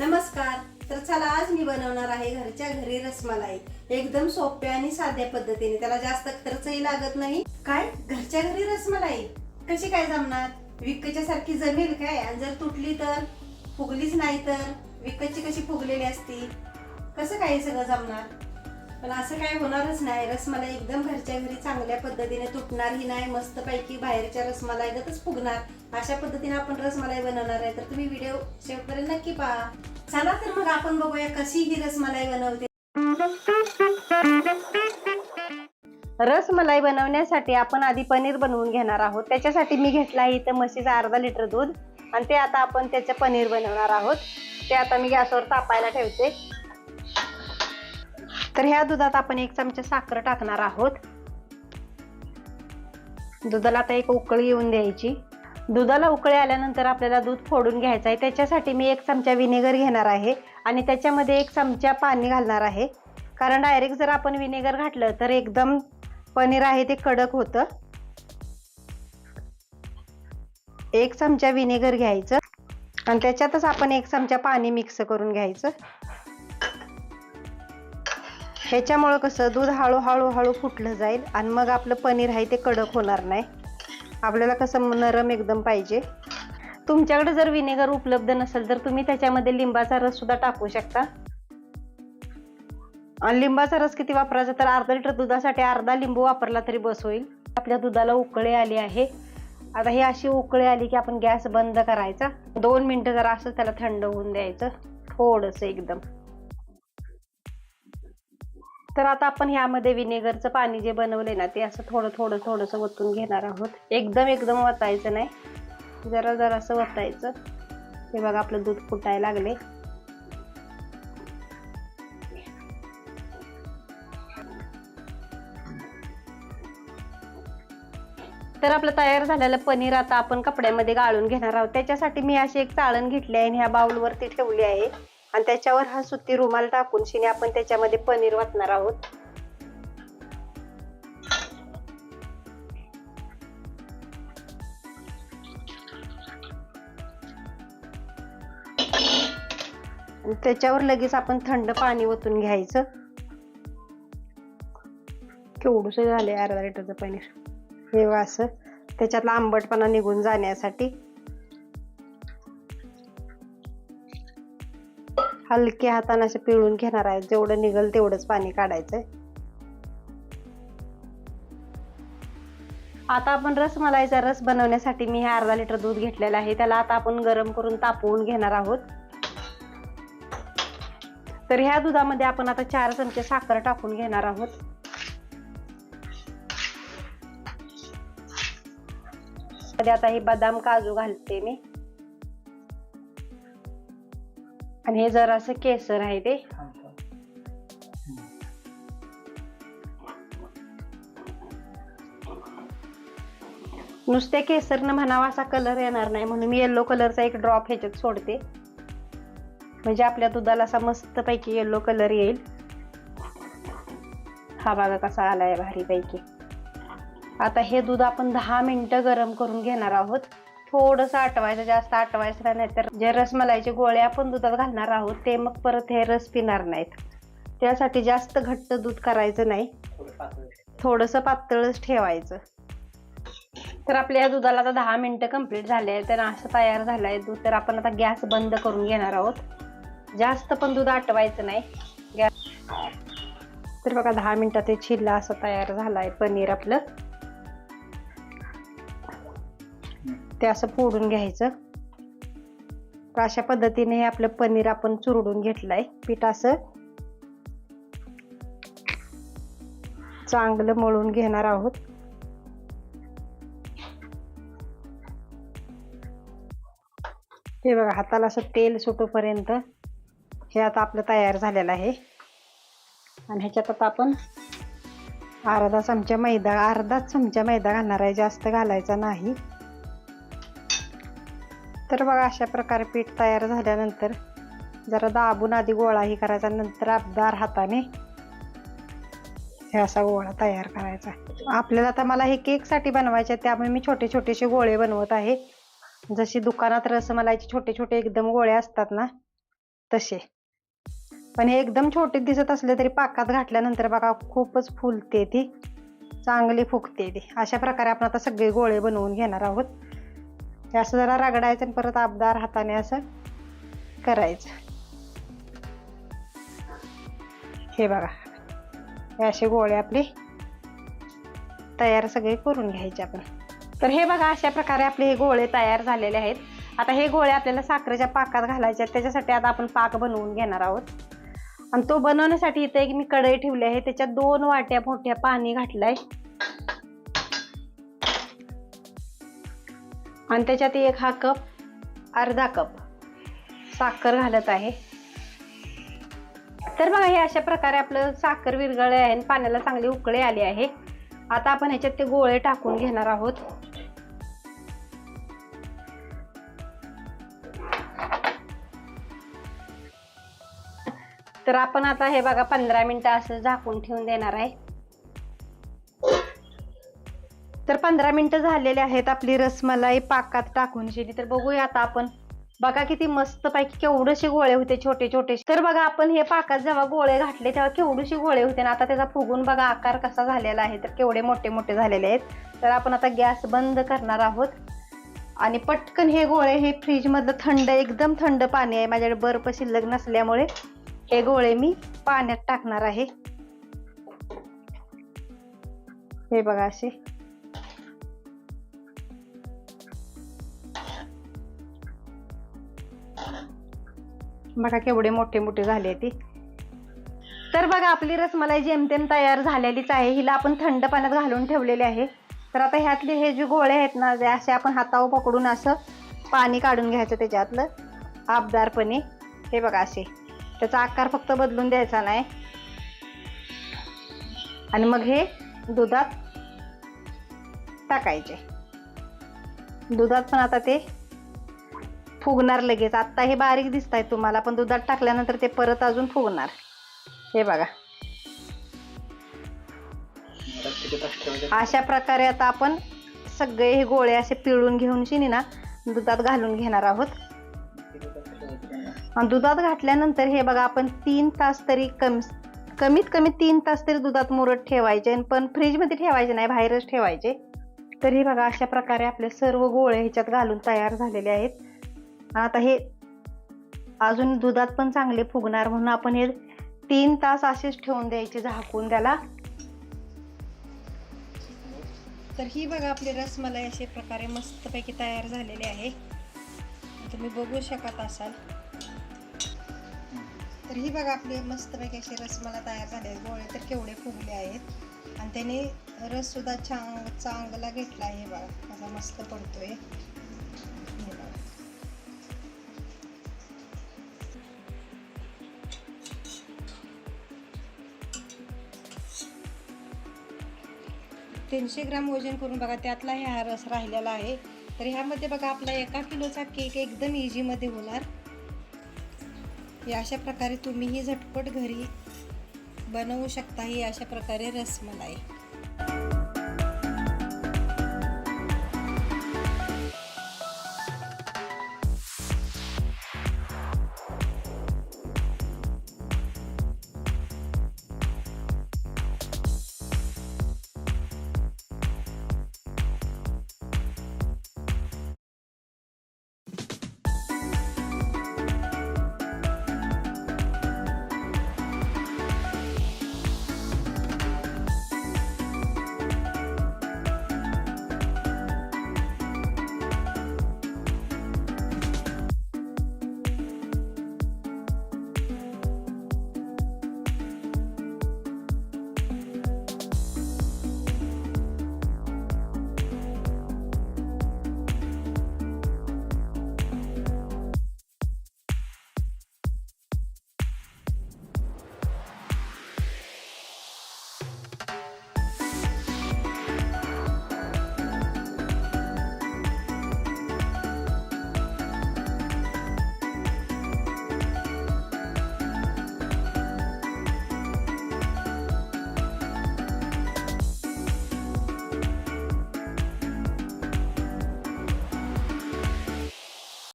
नमस्कार. तर चला आज मी बनवणार आहे घरच्या घरी रसमलाई. एकदम सोप्या आणि साध्या पद्धतीने. त्याला जास्त खर्चही लागत नाही. काय? घरच्या घरी रसमलाई? कशी काय जमणार? विकच्या सारखी जमेल काय? आणि जर तुटली तर? फुगलीच नाही तर? विकतची कशी फुगलेली असती? कसं काय सगळं जमणार? पण असं काय होणारच नाही. रसमलाई एकदम घरच्या घरी चांगल्या पद्धतीने तुटणारही नाही मस्तपैकी बाहेरच्या रसमलाईगतच फुगणार. अशा पद्धतीने आपण रसमलाई बनवणार आहे. तर तुम्ही व्हिडिओ शेवटपर्यंत नक्की पहा. चला तर मग आपण बघूया कशी ही रसमलाई बनवते. रसमलाई बनवण्यासाठी आपण आधी पनीर बनवून घेणार आहोत. त्याच्यासाठी मी घेतला आहे इथं म्हशीचं अर्धा लिटर दूध. आणि ते आता आपण त्याचं पनीर बनवणार आहोत. ते आता मी गॅसवर तापायला ठेवते. तर ह्या दुधात आपण एक चमचा साखर टाकणार आहोत. दुधाला आता एक उकळी येऊन द्यायची. दुधाला उकळी आल्यानंतर आपल्याला दूध फोडून घ्यायचं आहे. त्याच्यासाठी मी एक चमचा विनेगर घेणार आहे आणि त्याच्यामध्ये एक चमचा पाणी घालणार आहे. कारण डायरेक्ट जर आपण विनेगर घातलं तर एकदम पनीर आहे ते कडक होतं. एक चमचा विनेगर घ्यायचं आणि त्याच्यातच आपण एक चमचा पाणी मिक्स करून घ्यायचं. ह्याच्यामुळं कसं दूध हळूहळू हळू फुटलं जाईल आणि मग आपलं पनीर आहे ते कडक होणार नाही. आपल्याला कसं नरम एकदम पाहिजे. तुमच्याकडे जर विनेगर उपलब्ध नसेल तर तुम्ही त्याच्यामध्ये लिंबाचा रस सुद्धा टाकू शकता. आणि लिंबाचा रस किती वापरायचा तर अर्धा लिटर दुधासाठी अर्धा लिंबू वापरला तरी बस होईल. आपल्या दुधाला उकळी आली आहे. आता ही अशी उकळी आली की आपण गॅस बंद करायचा. दोन मिनटं जरा असं त्याला थंड होऊन द्यायचं. थोडंसं एकदम. तर आता आपण ह्यामध्ये विनेगरचं पाणी जे बनवले ना ते असं थोडं थोडं थोडंसं वतून घेणार आहोत. एकदम एकदम वतायचं नाही. जरा जरा असं वतायचं. हे बघा आपलं दूध फुटायला लागले तर आपलं तयार झालेलं पनीर आता आपण कपड्यामध्ये गाळून घेणार आहोत. त्याच्यासाठी मी अशी एक चाळण घेतली आहे आणि ह्या बाउलवरती ठेवली आहे. आणि त्याच्यावर हा सुती रुमाल टाकून शिने आपण त्याच्यामध्ये पनीर वाटणार आहोत. त्याच्यावर लगेच आपण थंड पाणी ओतून घ्यायचं. केवढस झाले अर्धा लिटरचं पाणी हे असं. त्याच्यातला आंबटपणा निघून जाण्यासाठी हलक्या हाताने असे पिळून घेणार आहे. जेवढं निघल तेवढंच पाणी काढायचंय. आता आपण रसमलाईचा रस बनवण्यासाठी मी हे अर्धा लिटर दूध घेतलेलं आहे. त्याला आता आपण गरम करून तापवून घेणार आहोत. तर ह्या दुधामध्ये आपण आता चार चमचे साखर टाकून घेणार आहोत. आता हे बदाम काजू घालते मी. आणि हे जरासं केसर आहे ते. नुसत्या केसरनं म्हणावा असा कलर येणार नाही म्हणून मी येल्लो कलरचा एक ड्रॉप ह्याच्यात सोडते. म्हणजे आपल्या दुधाला असा मस्त पैकी येल्लो कलर येईल. हा बघा कसा आलाय भारी पैकी आता हे दूध आपण दहा मिनिटं गरम करून घेणार आहोत. थोडंसं आटवायचं जास्त आटवायचं नाही तर जे रसमलाईचे गोळे आपण दुधात घालणार आहोत ते मग परत हे रस पिणार नाहीत. त्यासाठी जास्त घट्ट दूध करायचं नाही. थोडंसं पातळच ठेवायचं. तर आपल्या या दुधाला आता दहा मिनिटं कंप्लीट झाले आहे तर असं तयार झालं आहे दूध तर आपण आता गॅस बंद करून घेणार आहोत. जास्त पण दूध आटवायचं नाही. गॅस तर बघा दहा मिनिटात ते छिल्ला असं तयार झालं आहे पनीर आपलं. ते असं फोडून घ्यायचं. तर अशा पद्धतीने हे आपलं पनीर आपण चुरडून घेतलंय. पीठ असं चांगलं मळून घेणार आहोत. हे बघा हाताला असं तेल सुटूपर्यंत हे आता आपलं तयार झालेलं आहे. आणि ह्याच्यात आता आपण अर्धा चमचा मैदा अर्धाच चमचा मैदा घालणार आहे. जास्त घालायचा नाही. तर बघा अशा प्रकारे पीठ तयार झाल्यानंतर जरा दाबून आधी गोळाही करायचा नंतर अबदार हाताने हे असा गोळा तयार करायचा. आपल्याला आता मला हे केकसाठी बनवायचे त्यामुळे मी छोटे छोटेसे गोळे बनवत आहे. जशी दुकानात रसमलाईचे छोटे छोटे एकदम गोळे असतात ना तसे. पण हे एकदम छोटे दिसत असले तरी पाकात घातल्यानंतर बघा खूपच फुलते ती. चांगली फुगते ती. अशा प्रकारे आपण आता सगळे गोळे बनवून घेणार आहोत. हे असं जरा रगडायचं आणि परत आबदार हाताने असं करायचं. हे बघा. हे असे गोळे आपले तयार सगळे करून घ्यायचे आपण. तर हे बघा अशा प्रकारे आपले हे गोळे तयार झालेले आहेत. आता हे गोळे आपल्याला साखरेच्या पाकात घालायचे आहेत. त्याच्यासाठी आता आपण पाक बनवून घेणार आहोत. आणि तो बनवण्यासाठी इथे एक मी कढई ठेवली आहे. त्याच्यात दोन वाट्या मोठ्या पाणी घातलंय. आणि त्याच्यात एक हा कप अर्धा कप साखर घालत आहे. तर बघा हे अशा प्रकारे आपलं साखर विरघळले आहे आणि पाण्याला चांगली उकळे आली आहे. आता आपण ह्याच्यात ते गोळे टाकून घेणार आहोत. तर आपण आता हे बघा पंधरा मिनटं असं झाकून ठेवून देणार आहे. पंधरा मिनिटं झालेले आहेत आपली रसमलाई पाकात टाकून शिली तर बघूया आता आपण. बघा किती मस्त पैकी केवढेसे गोळे होते छोटे छोटे तर बघा आपण हे पाकात जेव्हा गोळे घातले तेव्हा केवढेसे गोळे होते ना आता त्याचा फुगून बघा आकार कसा झालेला आहे. तर केवढे मोठे मोठे झालेले आहेत. तर आपण आता गॅस बंद करणार आहोत. आणि पटकन हे गोळे हे फ्रीजमधलं थंड एकदम थंड पाणी आहे. माझ्याकडे बर्फ शिल्लक नसल्यामुळे हे गोळे मी पाण्यात टाकणार आहे. हे बघा असे. बघा केवढे मोठे मोठे झाले ती. तर बघा आपली रसमलाई जेमतेम तयार झालेलीच आहे. हिला आपण थंड पाण्यात घालून ठेवलेले आहे. तर आता ह्यातले हे जे गोळे आहेत ना जे असे आपण हातावर पकडून असं पाणी काढून घ्यायचं त्याच्यातलं आबदारपणे. हे बघा असे. त्याचा आकार फक्त बदलून द्यायचा नाही. आणि मग हे दुधात टाकायचे. दुधात पण आता ते फुगणार लगेच. आत्ता हे बारीक दिसत आहे तुम्हाला पण दुधात टाकल्यानंतर ते परत अजून फुगणार. हे बघा. अशा प्रकारे आता आपण सगळे हे गोळे असे पिळून घेऊन शिनी ना दुधात घालून घेणार आहोत. दुधात घातल्यानंतर हे बघा आपण तीन तास तरी कम कमीत कमी तीन तास तरी दुधात मुरत ठेवायचे आणि पण फ्रीजमध्ये ठेवायचे नाही बाहेरच ठेवायचे. तर हे बघा अशा प्रकारे आपले सर्व गोळे ह्याच्यात घालून तयार झालेले आहेत. आता हे अजून दुधात पण चांगले फुगणार म्हणून आपण हे तीन तास असेच ठेवून द्यायचे झाकून त्याला. तर ही बघा आपली रसमलाई असे प्रकारे मस्तपैकी तयार झालेली आहे. तुम्ही बघू शकत असाल. तर ही बघा आपली मस्तपैकी अशी रसमलाई तयार झाली आहे. गोळे तर केवढे फुगले आहेत. आणि त्याने रस सुद्धा चांग चांगला घेतला आहे बघा. असा मस्त पडतोय. तीनशे ग्राम वजन करून बघा त्यातला हा रस राहिलेला आहे. तर ह्यामध्ये बघा आपला एका किलोचा केक एकदम इझीमध्ये होणार. हे अशा प्रकारे तुम्हीही झटपट घरी बनवू शकता ही अशा प्रकारे रसमलाई.